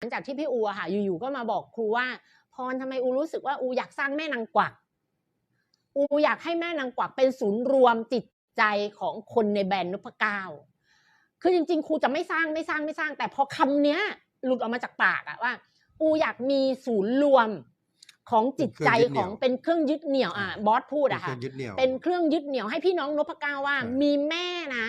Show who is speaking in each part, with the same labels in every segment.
Speaker 1: ลังจากที่พี่อูอะค่ะอยู่ๆก็มาบอกครูว่าพรทำไมอูรู้สึกว่าอูอยากสร้างแม่นางกวักอูอยากให้แม่นางกวักเป็นศูนย์รวมจิตใจของคนในแบรนด์นพเก้าคือจริง ๆ ครูจะไม่สร้างไม่สร้างไม่สร้าง แต่พอคำเนี้ย หลุดออกมาจากปากอะว่า อูอยากมีศูนย์รวมของจิตใจของเป็นเครื่องยึดเหนี่ยวอะบอสพูด
Speaker 2: เป็น
Speaker 1: อะ
Speaker 2: เครื่
Speaker 1: ค่ะ
Speaker 2: องยึดเหนี่ยว
Speaker 1: เป็นเครื่องยึดเหนี่ยวให้พี่น้องนพเก้าว่า
Speaker 2: ใช่
Speaker 1: มีแม่นะ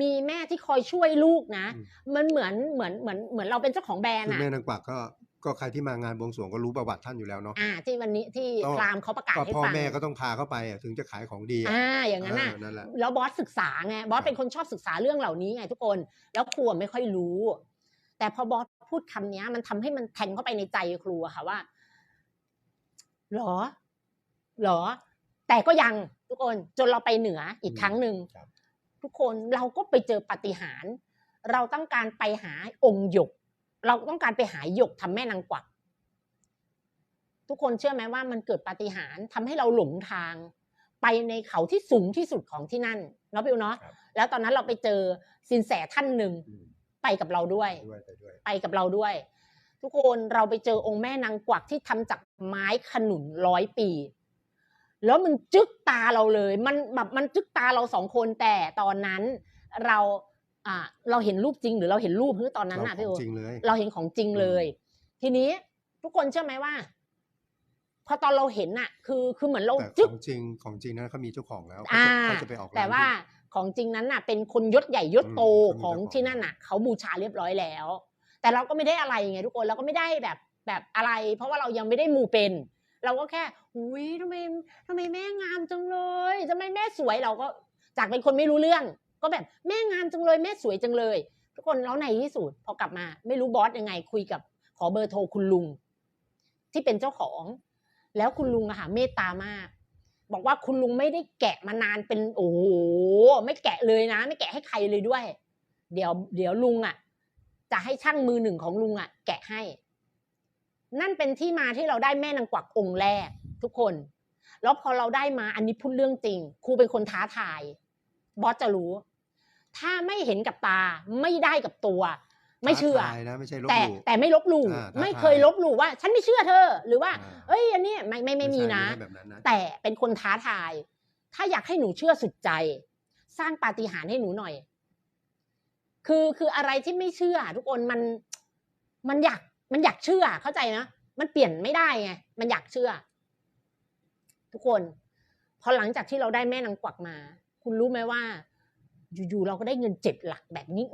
Speaker 1: มีแม่ที่คอยช่วยลูกนะ
Speaker 2: อืม
Speaker 1: มันเหมือนเหมือนเหมือนเหมือนเราเป็นเจ้าของแบรนด์
Speaker 2: คือ
Speaker 1: อะ
Speaker 2: แม่นางกวักก็ก็ใครที่มางานบวงสรวงก็รู้ประวัติท่านอยู่แล้วเนาะ
Speaker 1: อ่าที่วันนี้ที่
Speaker 2: ก็
Speaker 1: พราหมณ์เขาประกาศ
Speaker 2: ก็
Speaker 1: ให้
Speaker 2: พ่อ
Speaker 1: ฟัง
Speaker 2: แม่ก็ต้องพาเข้าไปอะถึงจะขายของดีอะ
Speaker 1: อ่าอย่างนั้นน่ะ
Speaker 2: เนั่นแหละ
Speaker 1: แล้วบอสศึกษาไงบอส
Speaker 2: ครับ
Speaker 1: เป็นคนชอบศึกษาเรื่องเหล่านี้ไงทุกคน แล้วครูอะไม่ค่อยรู้ แต่พอบอสพูดคำเนี้ยมันทำให้มันแทงเข้าไปในใจครูอะค่ะว่าหรอหรอ แต่ก็ยังทุกคนจนเราไปเหนืออีกครั้งหนึ่ง
Speaker 2: ครับ
Speaker 1: ทุกคนเราก็ไปเจอปาฏิหารย์เราต้องการไปหาองค์หยก เราต้องการไปหาหยกทำแม่นางกวักทุกคนเชื่อไหมว่ามันเกิดปาฏิหารย์ทำให้เราหลงทาง ไปในเขาที่สูงที่สุดของที่นั่นเนาะพี่อูเนาะ
Speaker 2: ครับ
Speaker 1: แล้วตอนนั้นเราไปเจอสินแสท่านหนึ่ง
Speaker 2: อืม
Speaker 1: ไปกับเราด้วย
Speaker 2: ด้วยไปด้วย
Speaker 1: ไปกับเราด้วย ทุกคนเราไปเจอองค์แม่นางกวักที่ทำจากไม้ขนุนร้อยปี แล้วมันจึกตาเราเลย มันแบบมันจึกตาเราสองคนแต่ตอนนั้นเราอ่าเราเห็นรูปจริงหรือเราเห็นรูปเพื่อตอนนั้นน่ะ
Speaker 2: เรา
Speaker 1: พี่
Speaker 2: ข
Speaker 1: โอ
Speaker 2: องจริงเลย
Speaker 1: เราเห็นของจริงเลย ทีนี้ทุกคนเชื่อไหมว่าพอตอนเราเห็นน่ะ คือคือเหมือนเรา
Speaker 2: แต่
Speaker 1: จึ
Speaker 2: ข
Speaker 1: ก
Speaker 2: องจริงของจริงนั้นเขามีเจ้าของแล้วเขา
Speaker 1: อ่า
Speaker 2: จะเขาจะไปออกร้น
Speaker 1: แต่ว่า
Speaker 2: ที่
Speaker 1: ของจริงนั้นน่ะ เป็นคนยศใหญ่ยศโต
Speaker 2: อืม
Speaker 1: ของ
Speaker 2: เขามีเจ้าของ
Speaker 1: ที่นั่นน่ะเขาบูชาเรียบร้อยแล้ว แต่เราก็ไม่ได้อะไรไงทุกคนเราก็ไม่ได้แบบแบบอะไร เพราะว่าเรายังไม่ได้มูเป็น เราก็แค่อุ้ยทำไมทำไมแม่งามจังเลยทำไมแม่สวยเราก็จากเป็นคนไม่รู้เรื่อง ก็แบบแม่งามจังเลยแม่สวยจังเลย ทุกคนแล้วในที่สุดพอกลับมา ไม่รู้บอสยังไง คุยกับขอเบอร์โทรคุณลุง ที่เป็นเจ้าของ แล้วคุณลุงอะค่ะเมตตามากบอกว่าคุณลุงไม่ได้แกะมานานเป็นโอ้โหไม่แกะเลยนะ ไม่แกะให้ใครเลยด้วย เดี๋ยว เดี๋ยวลุงอะจะให้ช่างมือหนึ่งของลุงอะแกะให้ นั่นเป็นที่มาที่เราได้แม่นางกวักองค์แรก ทุกคน แล้วพอเราได้มาอันนี้พูดเรื่องจริงครูเป็นคนท้าทายบอสจะรู้ ถ้าไม่เห็นกับตาไม่ได้กับตัว ไม่เชื่อ
Speaker 2: ท้าทายนะไม่ใช่ลบ
Speaker 1: แต่
Speaker 2: หลู่
Speaker 1: แต่ไม่ลบหลู่
Speaker 2: อ่าท้า
Speaker 1: ไม่
Speaker 2: ทาย
Speaker 1: เคยลบหลู่ว่า ฉันไม่เชื่อเธอ หรือว่า
Speaker 2: อ่า
Speaker 1: เอ้ยอันเนี้ยไม่ไม่ไม่มี
Speaker 2: ใช่
Speaker 1: นะ
Speaker 2: ใช่แบบนั้นนะ
Speaker 1: แต่เป็นคนท้าทาย ถ้าอยากให้หนูเชื่อสุดใจ สร้างปาฏิหาริย์ให้หนูหน่อย คือคืออะไรที่ไม่เชื่อ ทุกคนมันมันอยาก มันอยากเชื่อเข้าใจนะมันเปลี่ยนไม่ได้ไงมันอยากเชื่อ ทุกคนพอหลังจากที่เราได้แม่นางกวักมา คุณรู้ไหมว่า อยู่ๆเราก็ได้เงินเจ็ดหลักแบบนี้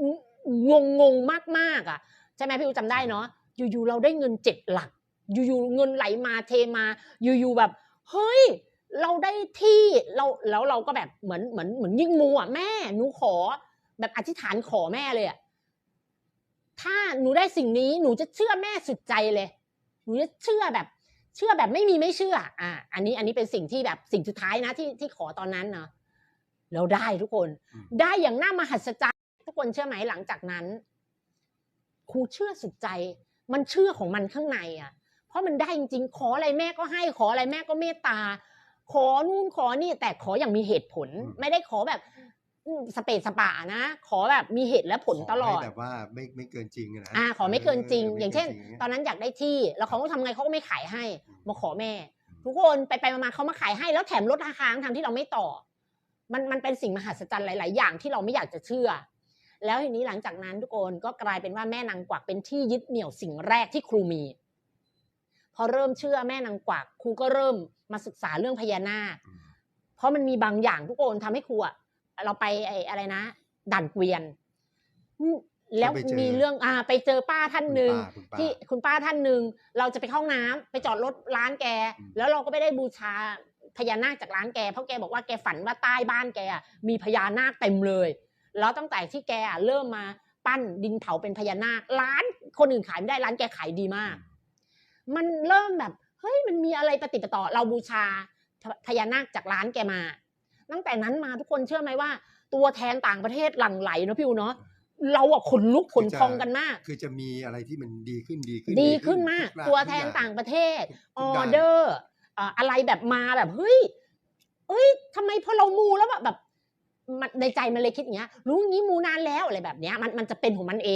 Speaker 1: งงงงๆมากๆอะใช่ไหมพี่อูจำได้เนาะอยู่ๆเราได้เงินเจ็ดหลัก อยู่ๆเงินไหลมาเทมา อยู่ๆแบบ เฮ้ย เราได้ที่เราแล้วเราก็แบบเหมือนเหมือนเหมือนยิ่งมูอะแม่หนูขอ แบบอธิษฐานขอแม่เลยอะ ถ้าหนูได้สิ่งนี้หนูจะเชื่อแม่สุดใจเลย หนูจะเชื่อแบบ เชื่อแบบไม่มีไม่เชื่อ อ่า อันนี้อันนี้เป็นสิ่งที่แบบสิ่งสุดท้ายนะที่ที่ขอตอนนั้นเนาะเราได้ทุกคน
Speaker 2: อืม
Speaker 1: ได้อย่างน่ามหัศจรรย์ทุกคนเชื่อไหมหลังจากนั้นครูเชื่อสุดใจ มันเชื่อของมันข้างในอะ เพราะมันได้จริงๆ ขออะไรแม่ก็ให้ ขออะไรแม่ก็เมตตา ขอนู่นขอนี่แต่ขออย่างมีเหตุผล
Speaker 2: อืม
Speaker 1: ไม่ได้ขอแบบอืม สเปซสปะนะ ขอแบบมีเหตุและผลตลอ
Speaker 2: ข
Speaker 1: ด
Speaker 2: ให้แบบว่าไม่ไม่เกินจริงะนะ
Speaker 1: อ่าขอไม่เกินจริง
Speaker 2: ไม่
Speaker 1: อย่างเช่น
Speaker 2: กิจริง
Speaker 1: ตอนนั้นอยากได้ที่ แล้วเขาก็ทำไงเขาก็ไม่ขายให้
Speaker 2: อืม
Speaker 1: มาขอแม่ ทุกคนไปไปมาๆเขามาขายให้แล้วแถมลดราคาทั้งที่เราไม่ต่อ มันมันเป็นสิ่งมหัศจรรย์หลาย ๆ อย่างที่เราไม่อยากจะเชื่อ แล้วทีนี้หลังจากนั้นทุกคนก็กลายเป็นว่าแม่นางกวักเป็นที่ยึดเหนี่ยวสิ่งแรกที่ครูมี พอเริ่มเชื่อแม่นางกวักครูก็เริ่มมาศึกษาเรื่องพญานาค
Speaker 2: อืม
Speaker 1: เพราะมันมีบางอย่างทุกคนทำให้ครูอะ เราไปไอ้อะไรนะด่านเกวียนอืมแล้ว
Speaker 2: ไปเจอ
Speaker 1: มีเรื่องอ่าไปเจอป้าท่านหนึ่ง
Speaker 2: คุณป้า
Speaker 1: ที่คุณป้าท่านหนึ่งเราจะไปเข้าห้องน้ำไปจอดรถร้านแก
Speaker 2: อืม
Speaker 1: แล้วเราก็ไม่ได้บูชาพญานาคจากร้านแกเพราะแกบอกว่าแกฝันว่าใต้บ้านแกอะมีพญานาคเต็มเลย แล้วตั้งแต่ที่แกอะเริ่มมาปั้นดินเผาเป็นพญานาคร้านคนอื่นขายไม่ได้ร้านแกขายดีมาก มันเริ่มแบบเฮ้ยมันมีอะไรปฏิปต่อเราบูชาพญานาคจากร้านแกมา ตั้งแต่นั้นมาทุกคนเชื่อไหมว่า ตัวแทนต่างประเทศหลั่งไหลเนอะพี่อูเนาะเราอะขนลุกขนพองกันมาก
Speaker 2: คือจะมีอะไรที่มันดีขึ้นดีขึ้น
Speaker 1: ดีขึ้นมาก
Speaker 2: ทุอย่
Speaker 1: ตัวแทน
Speaker 2: ทุกอย่
Speaker 1: ต่างประเทศ
Speaker 2: ทุ
Speaker 1: อก
Speaker 2: ด้า
Speaker 1: อนเดอร์เอ่ออะไรแบบมาแบบเฮ้ยเอ้ยทำไมพอเรามูแล้วแบบแบบมันในใจมันเลยคิดอย่างเงี้ย รู้งี้มูนานแล้วอะไรแบบเนี้ยมันมันจะเป็นของมันเอง